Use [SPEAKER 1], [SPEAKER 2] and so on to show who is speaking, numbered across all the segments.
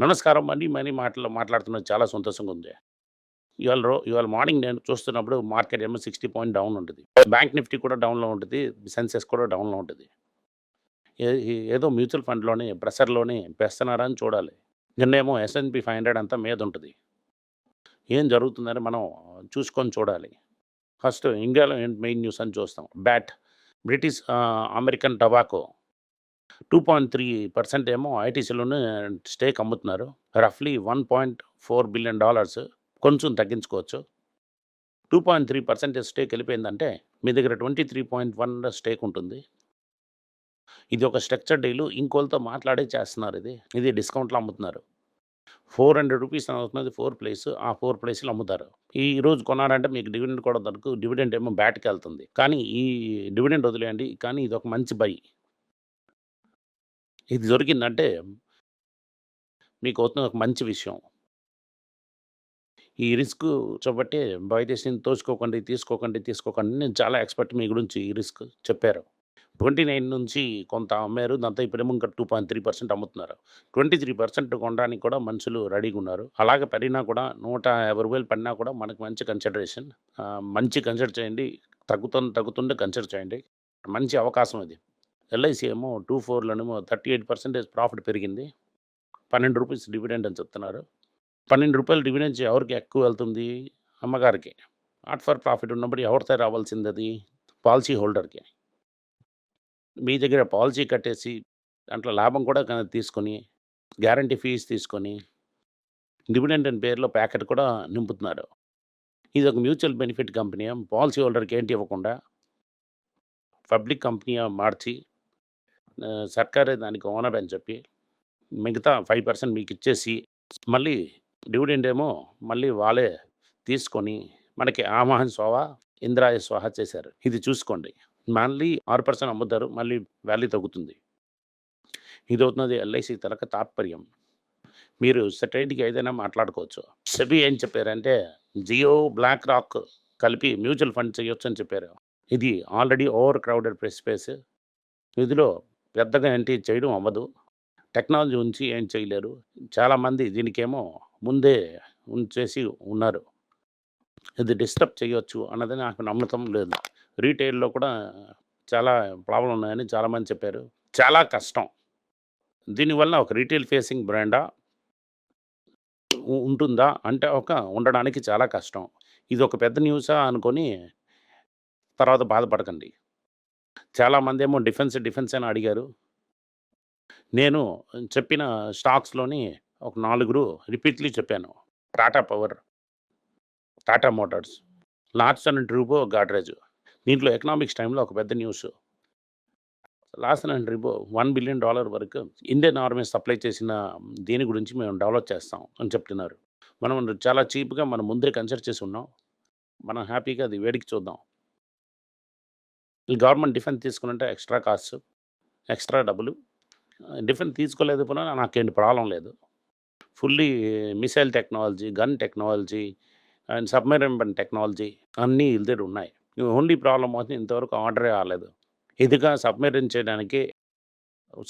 [SPEAKER 1] నమస్కారం అని మనీ మాటలు మాట్లాడుతున్నది చాలా సంతోషంగా ఉంది. ఇవాళ రో ఇవాళ మార్నింగ్ నేను చూస్తున్నప్పుడు మార్కెట్ ఏమో సిక్స్టీ పాయింట్ డౌన్ ఉంటుంది. బ్యాంక్ నిఫ్టీ కూడా డౌన్లో ఉంటుంది. సెన్సెస్ కూడా డౌన్లో ఉంటుంది. ఏ- ఏదో మ్యూచువల్ ఫండ్లోనే ప్రెషర్లోనే పెస్తున్నారా అని చూడాలి. నిన్నేమో ఎస్ఎన్పి ఫైవ్ హండ్రెడ్ అంతా మీద ఉంటుంది. ఏం జరుగుతుందని మనం చూసుకొని చూడాలి. ఫస్ట్ ఇండియాలో మెయిన్ న్యూస్ అని చూస్తాం. BAT British American tobacco two point three percent ఏమో ఐటీసీలోనే స్టేక్ అమ్ముతున్నారు. రఫ్లీ one point four billion dollars కొంచెం తగ్గించుకోవచ్చు. Two point three percentage stake వెళ్ళిపోయిందంటే మీ దగ్గర twenty three point one stake ఉంటుంది. ఇది ఒక స్ట్రక్చర్ డీలు. ఇంకోళ్ళతో మాట్లాడే చేస్తున్నారు ఇది. ఇది డిస్కౌంట్లో అమ్ముతున్నారు. ఫోర్ హండ్రెడ్ రూపీస్ అని అవుతున్నది ఫోర్ ప్లేస్. ఆ ఫోర్ ప్లేస్లో అమ్ముతారు. ఈ రోజు కొన్నారంటే మీకు డివిడెండ్ కూడా దొరకు డివిడెండ్ ఏమో బ్యాట్కి వెళ్తుంది. కానీ ఈ డివిడెండ్ వదిలేయండి. కానీ ఇది ఒక మంచి బై. ఇది దొరికిందంటే మీకు అవుతున్న ఒక మంచి విషయం. ఈ రిస్క్ చూపట్టి బయటేసి తోచుకోకండి తీసుకోకండి తీసుకోకండి నేను చాలా ఎక్స్పర్ట్ మీ గురించి ఈ రిస్క్ చెప్పారు. ట్వంటీ నైన్ నుంచి కొంత అమ్మారు దాంతో ఇప్పుడేమో ఇంకా టూ పాయింట్ త్రీ పర్సెంట్ అమ్ముతున్నారు. ట్వంటీ త్రీ పర్సెంట్ కొనడానికి కూడా మనుషులు రెడీగా ఉన్నారు. అలాగే పడినా కూడా నూట యాభై రూపాయలు పడినా కూడా మనకు మంచి కన్సిడరేషన్. మంచి కన్సిడర్ చేయండి. తగ్గుతుంది తగ్గుతుండే కన్సిడర్ చేయండి. మంచి అవకాశం ఇది ఎల్ఐసి ఏమో టూ ఫోర్లోనేమో థర్టీ ఎయిట్ పర్సెంటేజ్ ప్రాఫిట్ పెరిగింది. పన్నెండు రూపీస్ డివిడెండ్ అని చెప్తున్నారు. పన్నెండు రూపాయలు డివిడెండ్ ఎవరికి ఎక్కువ వెళ్తుంది? అమ్మగారికి. నాట్ ఫర్ ప్రాఫిట్ ఉన్నప్పుడు ఎవరితో రావాల్సింది అది పాలసీ హోల్డర్కి. మీ దగ్గర పాలసీ కట్టేసి దాంట్లో లాభం కూడా తీసుకొని గ్యారంటీ ఫీజు తీసుకొని డివిడెండ్ అని పేరులో ప్యాకెట్ కూడా నింపుతున్నారు. ఇది ఒక మ్యూచువల్ బెనిఫిట్ కంపెనీ. పాలసీ హోల్డర్కి ఏంటి ఇవ్వకుండా పబ్లిక్ కంపెనీ మార్చి సర్కారే దానికి ఓనర్ అని చెప్పి మిగతా ఫైవ్ పర్సెంట్ మీకు ఇచ్చేసి మళ్ళీ డివిడెండ్ ఏమో మళ్ళీ వాళ్ళే తీసుకొని మనకి ఆమహన్ స్వాహ ఇంద్రాయ స్వాహ చేశారు. ఇది చూసుకోండి. మళ్ళీ ఆరు పర్సెంట్ అమ్ముతారు మళ్ళీ వ్యాల్యూ తగ్గుతుంది. ఇది అవుతున్నది ఎల్ఐసి తలక తాత్పర్యం. మీరు సెటైట్కి ఏదైనా మాట్లాడుకోవచ్చు. సెబీ ఏం చెప్పారంటే జియో బ్లాక్ రాక్ కలిపి మ్యూచువల్ ఫండ్ చేయొచ్చు అని చెప్పారు. ఇది already over crowded press space. ఇందులో పెద్దగా ఏంటి చేయడం అవ్వదు. టెక్నాలజీ ఉంచి ఏం చేయలేరు. చాలామంది దీనికేమో ముందే ఉంచేసి ఉన్నారు. ఇది డిస్టర్బ్ చేయొచ్చు అన్నది నాకు నమ్మకం లేదు. రీటైల్లో కూడా చాలా ప్రాబ్లం ఉన్నాయని చాలామంది చెప్పారు. చాలా కష్టం. దీనివల్ల ఒక రీటైల్ ఫేసింగ్ బ్రాండా ఉంటుందా? అంటే ఒక ఉండడానికి చాలా కష్టం. ఇది ఒక పెద్ద న్యూసా అనుకొని తర్వాత బాధపడకండి. చాలామంది ఏమో డిఫెన్స్ డిఫెన్స్ అని అడిగారు. నేను చెప్పిన స్టాక్స్లోని ఒక నాలుగురు రిపీట్లీ చెప్పాను. Tata Power Tata Motors Larsen and రిబో Godrej. దీంట్లో ఎకనామిక్స్ టైంలో ఒక పెద్ద న్యూస్. లార్సన్ అండ్ రిబో వన్ బిలియన్ డాలర్ వరకు ఇండియన్ ఆర్మీ సప్లై చేసిన దీని గురించి మేము డెవలప్ చేస్తాం అని చెప్తున్నారు. మనం చాలా చీప్గా మనం ముందే కన్సిడర్ చేసి ఉన్నాం. మనం హ్యాపీగా అది వేడికి చూద్దాం. గవర్నమెంట్ డిఫెన్స్ తీసుకున్నంటే ఎక్స్ట్రా కాస్ట్ ఎక్స్ట్రా డబ్బులు. డిఫెన్స్ తీసుకోలేదు కూడా నాకేంటి ప్రాబ్లం లేదు. Fully missile technology gun technology and submarine technology అన్నీ వీళ్ళ ఉన్నాయి. ఓన్లీ ప్రాబ్లం అవుతుంది ఇంతవరకు ఆర్డరే రాలేదు. ఇదిగా సబ్మెరైన్ చేయడానికి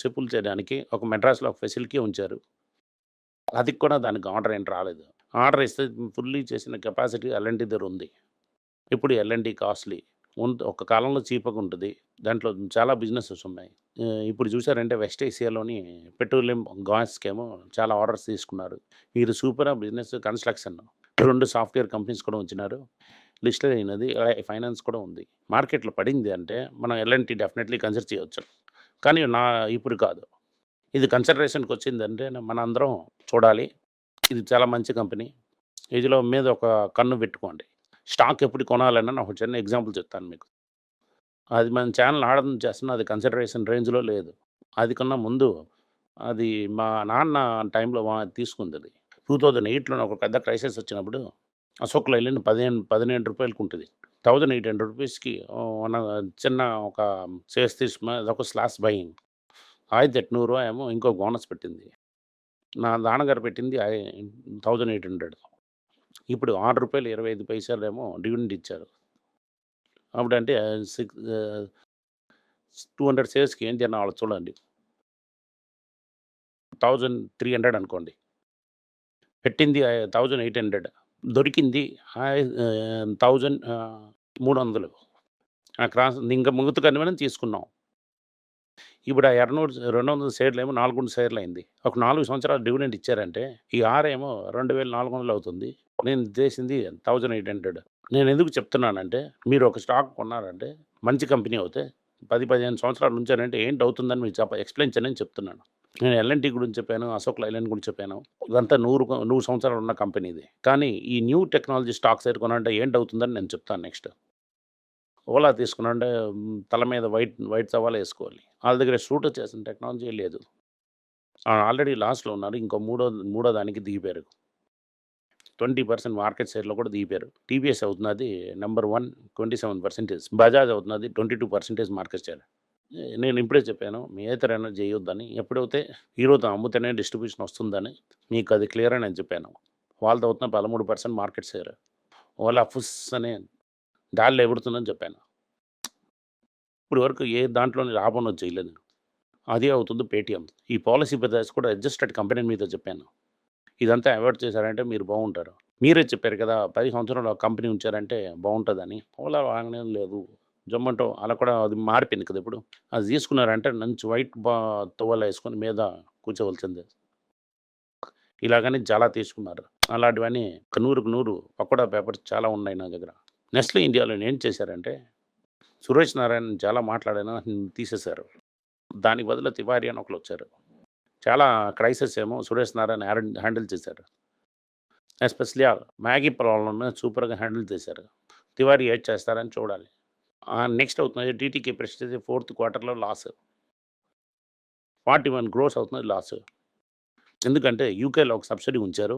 [SPEAKER 1] షిప్పులు చేయడానికి ఒక మెడ్రాస్లో ఒక ఫెసిలిటీ ఉంచారు. అది కూడా దానికి ఆర్డర్ ఏంటి రాలేదు. ఆర్డర్ ఇస్తే ఫుల్లీ చేసిన కెపాసిటీ ఎల్ఎన్టీ దగ్గర ఉంది. ఇప్పుడు ఎల్ఎన్టీ కాస్ట్లీ. ఒక కాలంలో చీపగా ఉంటుంది దాంట్లో చాలా బిజినెసెస్ ఉన్నాయి. ఇప్పుడు చూసారంటే వెస్ట్ ఏషియాలోని పెట్రోలియం గ్యాస్కేమో చాలా ఆర్డర్స్ తీసుకున్నారు. వీరు సూపర్ బిజినెస్ కన్స్ట్రక్షన్. రెండు సాఫ్ట్వేర్ కంపెనీస్ కూడా ఉంచినారు. లిస్టెడ్ అయినది ఫైనాన్స్ కూడా ఉంది. మార్కెట్లో పడింది అంటే మనం ఎల్ఎన్టీ డెఫినెట్లీ కన్సిడర్ చేయవచ్చు కానీ నా ఇప్పుడు కాదు. ఇది కన్సిడరేషన్కి వచ్చిందంటే మన అందరం చూడాలి. ఇది చాలా మంచి కంపెనీ. ఇదిలో మీద ఒక కన్ను పెట్టుకోండి. స్టాక్ ఎప్పుడు కొనాలన్నా ఒక చిన్న ఎగ్జాంపుల్ చెప్తాను మీకు. అది మన ఛానల్ ఆడడం చేస్తున్న అది కన్సిడరేషన్ రేంజ్లో లేదు. అది కన్నా ముందు అది మా నాన్న టైంలో తీసుకుంది అది. టూ థౌజండ్ ఎయిట్లో ఒక పెద్ద క్రైసిస్ వచ్చినప్పుడు అశోక్లో వెళ్ళిన పదిహేను పదిహేను రూపాయలకు ఉంటుంది థౌజండ్ ఎయిట్ హండ్రెడ్ రూపీస్కి చిన్న ఒక సేస్ తీసుకున్న అదొక స్లాస్ బయింగ్. ఆయిరത്തി ఎట్నూరు ఏమో ఇంకో బోనస్ పెట్టింది. నా నాన్నగారు పెట్టింది థౌజండ్ ఎయిట్ హండ్రెడ్. ఇప్పుడు ఆరు రూపాయలు ఇరవై ఐదు పైసలు ఏమో డివిడెండ్ ఇచ్చారు. అప్పుడు అంటే సిక్స్ టూ హండ్రెడ్ షేర్స్కి ఏం తిన్నా వాళ్ళు చూడండి. థౌజండ్ త్రీ హండ్రెడ్ అనుకోండి. పెట్టింది థౌజండ్ ఎయిట్ హండ్రెడ్. దొరికింది థౌజండ్ మూడు వందలు. ఆ క్రాస్ ఇంకా ముగుతు కనిమని తీసుకున్నాం. ఇప్పుడు ఆ ఇరనూరు రెండు వందల షేర్లు ఏమో నాలుగు వందల షేర్లు అయింది ఒక నాలుగు సంవత్సరాలు డివిడెండ్ ఇచ్చారంటే, ఈ ఆరేమో రెండు వేల నాలుగు వందలు అవుతుంది. నేను చేసింది 1800 నేనెందుకు చెప్తున్నానంటే, మీరు ఒక స్టాక్ కొన్నారంటే, మంచి కంపెనీ అవుతే 10, 15 సంవత్సరాలు ఏంటి అవుతుందని మీకు చెప్ప ఎక్స్‌ప్లెయిన్ చేయని చెప్తున్నాను. నేను ఎల్ఎన్టీ గురించి చెప్పాను, అశోక్ లైలాండ్ గురించి చెప్పాను. ఇదంతా నూరు నూరు సంవత్సరాలు ఉన్న కంపెనీ ఇది. కానీ ఈ న్యూ టెక్నాలజీ స్టాక్స్ ఎదుర్కొనంటే ఏంటి అవుతుందని నేను చెప్తాను నెక్స్ట్. ఓలా తీసుకున్నంటే తల మీద వైట్ వైట్ సవాలు వేసుకోవాలి వాళ్ళ దగ్గర షూట్ చేసిన టెక్నాలజీ లేదు. ఆల్రెడీ లాస్ట్లో ఉన్నారు. ఇంకో మూడో మూడో దానికి దిగిపోయారు. 20% మార్కెట్ షేర్‌లో కూడా దిగిపోయారు. టీవీఎస్ అవుతున్నది number one twenty seven percentage Bajaj అవుతున్నది 22% మార్కెట్ షేర్. నేను ఇప్పుడే చెప్పాను. మీ ఏతరైనా చేయొద్దని ఎప్పుడైతే ఈరోజు అమ్ముతేనే డిస్ట్రిబ్యూషన్ వస్తుందని మీకు అది క్లియర్ అని నేను చెప్పాను. వాళ్ళది అవుతున్న 13% మార్కెట్ షేర్. ఓలా అఫుస్ అనే గాల్లో ఎగుడుతుందని చెప్పాను. ఇప్పుడు వరకు ఏ దాంట్లోనే లాభం చేయలేదు. అదే అవుతుంది పేటీఎం. ఈ పాలసీ బజాజ్ కూడా రిజిస్టర్డ్ కంపెనీ మీద చెప్పాను. ఇదంతా అవాయిడ్ చేశారంటే మీరు బాగుంటారు. మీరే చెప్పారు కదా! పది సంవత్సరాలు కంపెనీ ఉంచారంటే బాగుంటుందని ఓలా వాగనే లేదు. జొమాటో అలా కూడా అది మారిపోయింది కదా ఇప్పుడు. అది తీసుకున్నారంటే మంచి వైట్ బా తువ్వలు వేసుకొని మీద కూర్చోవలసిందే. ఇలాగని చాలా తీసుకున్నారు. అలాంటివన్నీ నూరుకు నూరు పకోడా పేపర్స్ చాలా ఉన్నాయి నా దగ్గర. నెస్లే ఇండియాలో ఏం చేశారంటే, సురేష్ నారాయణ్ చాలా మాట్లాడాను తీసేశారు. దానికి బదులు తివారి అని ఒకరు వచ్చారు చాలా క్రైసిస్ ఏమో సురేష్ నారాయణ్ హ్యాండిల్ చేశారు. ఎస్పెషల్లీ ఆ మ్యాగీ ప్రాబ్లమ్‌ని సూపర్‌గా హ్యాండిల్ చేశారు. తివారీ ఏడ్ చేస్తారని చూడాలి. నెక్స్ట్ అవుతున్నది టీటీకే ప్రెస్టేజ్ ఫోర్త్ క్వార్టర్‌లో లాస్. 41 క్రోర్స్ అవుతున్నది లాస్. ఎందుకంటే యూకేలో ఒక సబ్సిడీ ఉంచారు.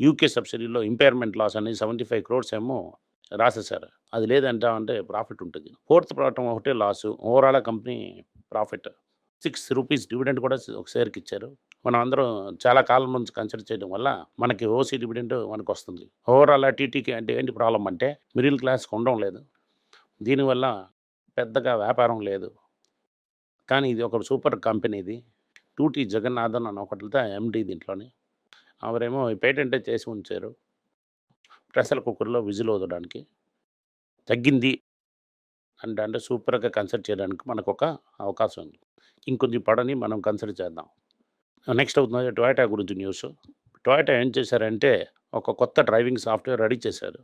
[SPEAKER 1] యూకే సబ్సిడీలో ఇంపైర్‌మెంట్ లాస్ అనేది 75 క్రోర్స్ ఏమో రాసేసారు అది లేదంటామంటే ప్రాఫిట్ ఉంటుంది. ఫోర్త్ క్వార్టర్ ఒకటే loss. Overall company profit. Six rupees dividend కూడా ఒక షేర్‌కి ఇచ్చారు. మనం అందరం చాలా కాలం నుంచి కన్సిడర్ చేయడం వల్ల మనకి ఓసీ డివిడెండ్ మనకొస్తుంది. ఓవరాల్ టీటీకి అంటే ఏంటి ప్రాబ్లమ్ అంటే మిడిల్ క్లాస్‌కి ఉండడం లేదు. దీనివల్ల పెద్దగా వ్యాపారం లేదు. కానీ ఇది ఒక సూపర్ కంపెనీ ఇది. 2టీ జగన్నాథన్ అని ఒకటితో ఎండీ దీంట్లోని. ఆవిడేమో పేటెంటే చేసి ఉంచారు. ప్రెషర్ కుక్కర్‌లో విజిల్ వదడానికి తగ్గింది. అంటే అంటే సూపర్‌గా కన్సల్ట్ చేయడానికి మనకొక అవకాశం ఉంది. ఇంకొంచెం పడని మనం కన్సిడర్ చేద్దాం. నెక్స్ట్ అవుతున్నది టొయాటా గురించి న్యూస్. టొయాటా ఏం చేశారంటే ఒక కొత్త డ్రైవింగ్ సాఫ్ట్‌వేర్ రెడీ చేశారు.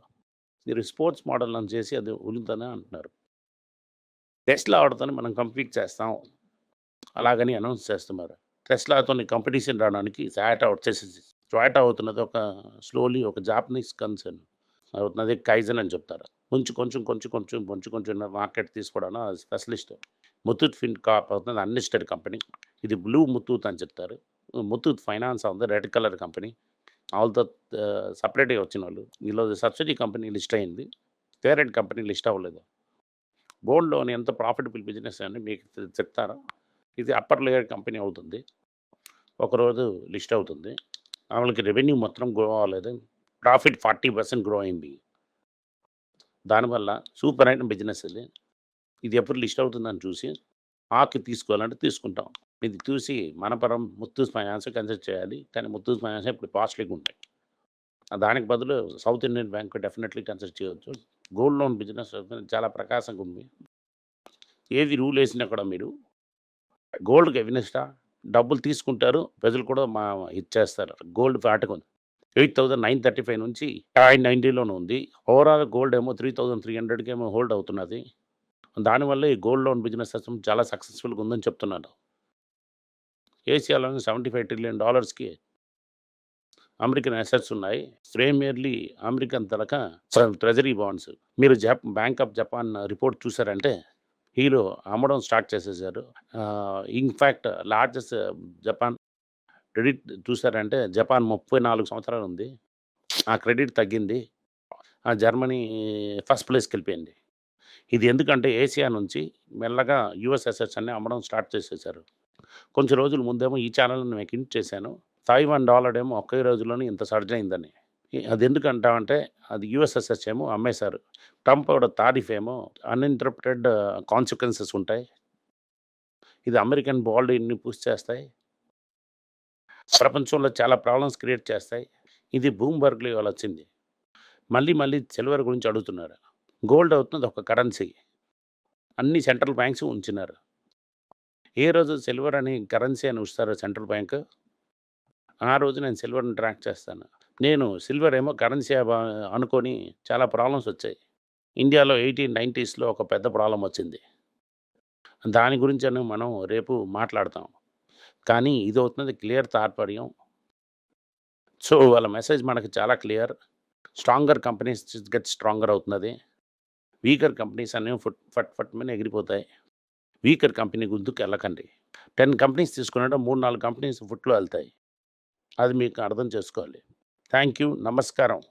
[SPEAKER 1] మీరు స్పోర్ట్స్ మోడల్ అని చేసి అది వదులుతానే అంటున్నారు. టెస్లా వాడితోనే మనం కంప్లీట్ చేస్తాం. అలాగని అనౌన్స్ చేస్తున్నారు. టెస్లాతోని కంపిటీషన్ రావడానికి టొయోటా వచ్చేసేసి టొయోటా అవుతున్నది ఒక స్లోలీ ఒక జాపనీస్ కన్సర్న్. అవుతున్నది కైజన్ అని చెప్తారు. కొంచెం కొంచెం కొంచెం కొంచెం కొంచెం కొంచెం మార్కెట్ తీసుకోవడంలో స్పెషలిస్ట్. ముత్తూట్ ఫిన్ అవుతుంది అన్‌లిస్టెడ్ కంపెనీ. ఇది బ్లూ ముత్తూత్ అని చెప్తారు. ముత్తూత్ ఫైనాన్స్ ఉంది రెడ్ కలర్ కంపెనీ. ఆళ్ళతో సపరేట్గా వచ్చిన వాళ్ళు వీళ్ళు సబ్సిడీ కంపెనీ లిస్ట్ అయింది. పేరెంట్ కంపెనీ లిస్ట్ అవ్వలేదు. గోల్డ్ లోన్ ఎంత ప్రాఫిటబుల్ బిజినెస్ అని మీకు చెప్తారా? ఇది అప్పర్ లేయర్ కంపెనీ అవుతుంది. ఒకరోజు లిస్ట్ అవుతుంది. వాళ్ళకి రెవెన్యూ మొత్తం గ్రో అవ్వలేదు. ప్రాఫిట్ 40% గ్రో అయింది. దానివల్ల సూపర్ అయిన బిజినెస్ ఇది. ఇది ఎప్పుడు లిస్ట్ అవుతుందని చూసి ఆకి తీసుకోవాలంటే తీసుకుంటాం. ఇది చూసి మనపరం ముత్తూస్ ఫైనాన్స్ కన్సిడర్ చేయాలి. కానీ ముత్తూస్ ఫైనాన్స్ ఇప్పుడు కాస్ట్‌లీగా ఉంటాయి. దానికి బదులు south Indian Bank definitely consider చేయవచ్చు గోల్డ్ లోన్ బిజినెస్ చాలా ప్రకాశంగా ఉంది. ఏది రూల్ వేసినా కూడా మీరు గోల్డ్‌కి ఎవినెస్టా డబ్బులు తీసుకుంటారు. ప్రజలు కూడా మా ఇచ్చేస్తారు. Gold eight thousand nine thirty five నుంచి 590లోనే ఉంది. ఓవరాల్ గోల్డ్ ఏమో 3300కేమో హోల్డ్ అవుతున్నది. దానివల్ల ఈ గోల్డ్ లోన్ బిజినెస్ సిస్టమ్ చాలా సక్సెస్‌ఫుల్‌గా ఉందని చెప్తున్నారు. ఏసియాలోని 75 ట్రిలియన్ డాలర్స్‌కి అమెరికన్ అసెట్స్ ఉన్నాయి. ప్రీమియర్‌లీ అమెరికన్ తరహా ట్రెజరీ బాండ్స్. మీరు జప్ బ్యాంక్ ఆఫ్ జపాన్ రిపోర్ట్ చూసారంటే హీరో అమ్మడం స్టార్ట్ చేసేసారు. In fact largest Japan credit చూసారంటే జపాన్ 34 సంవత్సరాలు ఉంది. ఆ క్రెడిట్ తగ్గింది. ఆ జర్మనీ ఫస్ట్ ప్లేస్కి వెళ్ళిపోయింది ఇది ఎందుకంటే ఏసియా నుంచి మెల్లగా యూఎస్ అసెట్స్ అమ్మడం స్టార్ట్ చేసేసారు. కొంచెం రోజుల ముందేమో ఈ ఛానల్ని మీకు ఇంట్ చేశాను. తైవాన్ డాలర్ ఏమో ఒకే రోజులోనే ఇంత సర్జ్ అయిందని. అది ఎందుకంటామంటే అది యూఎస్ ఏమో అమ్మేశారు. ట్రంప్ తారీఫ్ తారిఫ్ ఏమో అన్‌ఇంటరప్టెడ్ కాన్సిక్వెన్సెస్ ఉంటాయి. ఇది అమెరికన్ బాండ్‌ని పుష్ చేస్తాయి. ప్రపంచంలో చాలా ప్రాబ్లమ్స్ క్రియేట్ చేస్తాయి. ఇది బూమ్బర్గ్లో ఇవాళ వచ్చింది. మళ్ళీ మళ్ళీ సిల్వర్ గురించి అడుగుతున్నారు. గోల్డ్ అవుతుంది ఒక కరెన్సీ. అన్ని సెంట్రల్ బ్యాంక్స్ ఉంచినారు. ఏ రోజు సిల్వర్ అని కరెన్సీ అని ఉంచుతారు సెంట్రల్ బ్యాంక్? ఆ రోజు నేను సిల్వర్ని ట్రాక్ చేస్తాను. నేను సిల్వర్ ఏమో కరెన్సీ అనుకొని చాలా ప్రాబ్లమ్స్ వచ్చాయి. ఇండియాలో ఎయిటీన్ నైంటీస్లో ఒక పెద్ద ప్రాబ్లం వచ్చింది. దాని గురించి అని మనం రేపు మాట్లాడతాం. కానీ ఇది అవుతుంది క్లియర్ తాత్పర్యం సో వాళ్ళ మెసేజ్ మనకు చాలా clear. Stronger companies get stronger అవుతున్నది. వీకర్ కంపెనీస్ అనేవి ఫుట్ ఫట్ ఫట్ మీద ఎగిరిపోతాయి. వీకర్ కంపెనీ గుంతుకు వెళ్ళకండి టెన్ కంపెనీస్ తీసుకున్నట్టు మూడు నాలుగు కంపెనీస్ ఫుట్లో వెళ్తాయి అది మీకు అర్థం చేసుకోవాలి. థ్యాంక్ యూ నమస్కారం.